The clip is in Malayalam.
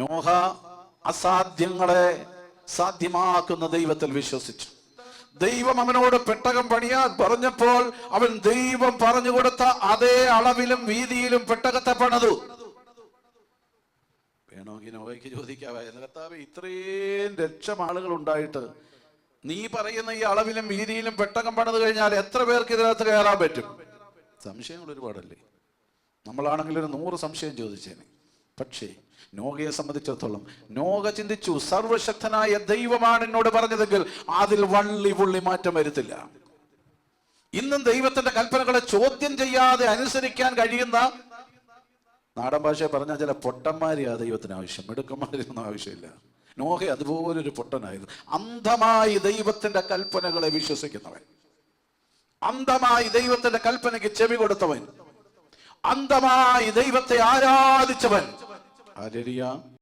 നോഹ അസാധ്യങ്ങളെ സാധ്യമാക്കുന്ന ദൈവത്തിൽ വിശ്വസിച്ചു. ദൈവം അവനോട് പെട്ടകം പണിയാൻ പറഞ്ഞപ്പോൾ അവൻ ദൈവം പറഞ്ഞു കൊടുത്ത അതേ അളവിലും വീതിയിലും പെട്ടകത്തെ പണിതു. വേണമെങ്കിൽ നോഹയ്ക്ക് ചോദിക്കാമായിരുന്നു കർത്താവ് ഇത്രയും ലക്ഷം ആളുകൾ ഉണ്ടായിട്ട് നീ പറയുന്ന ഈ അളവിലും വീതിയിലും പെട്ടകം പണിത് കഴിഞ്ഞാൽ എത്ര പേർക്ക് ഇതിനകത്ത് കയറാൻ പറ്റും? സംശയങ്ങൾ ഒരുപാടല്ലേ നമ്മളാണെങ്കിൽ ഒരു നൂറ് സംശയം ചോദിച്ചേനെ. പക്ഷേ നോഗയെ സംബന്ധിച്ചിടത്തോളം നോഗ ചിന്തിച്ചു സർവശക്തനായ ദൈവമാണ് എന്നോട് പറഞ്ഞതെങ്കിൽ അതിൽ വള്ളി പുള്ളി മാറ്റം വരുത്തില്ല. ഇന്നും ദൈവത്തിന്റെ കൽപ്പനകളെ ചോദ്യം ചെയ്യാതെ അനുസരിക്കാൻ കഴിയുന്ന നാടൻ ഭാഷ പറഞ്ഞ ചില പൊട്ടന്മാരെയാ ദൈവത്തിന് ആവശ്യം മിടുക്കന്മാരൊന്നും ആവശ്യമില്ല. നോഹ അതുപോലൊരു പൊട്ടനായിരുന്നു. അന്ധമായി ദൈവത്തിന്റെ കൽപ്പനകളെ വിശ്വസിക്കുന്നവൻ. അന്ധമായി ദൈവത്തിന്റെ കൽപ്പനയ്ക്ക് ചെവി കൊടുത്തവൻ. അന്ധമായി ദൈവത്തെ ആരാധിച്ചവൻ. Hallelujah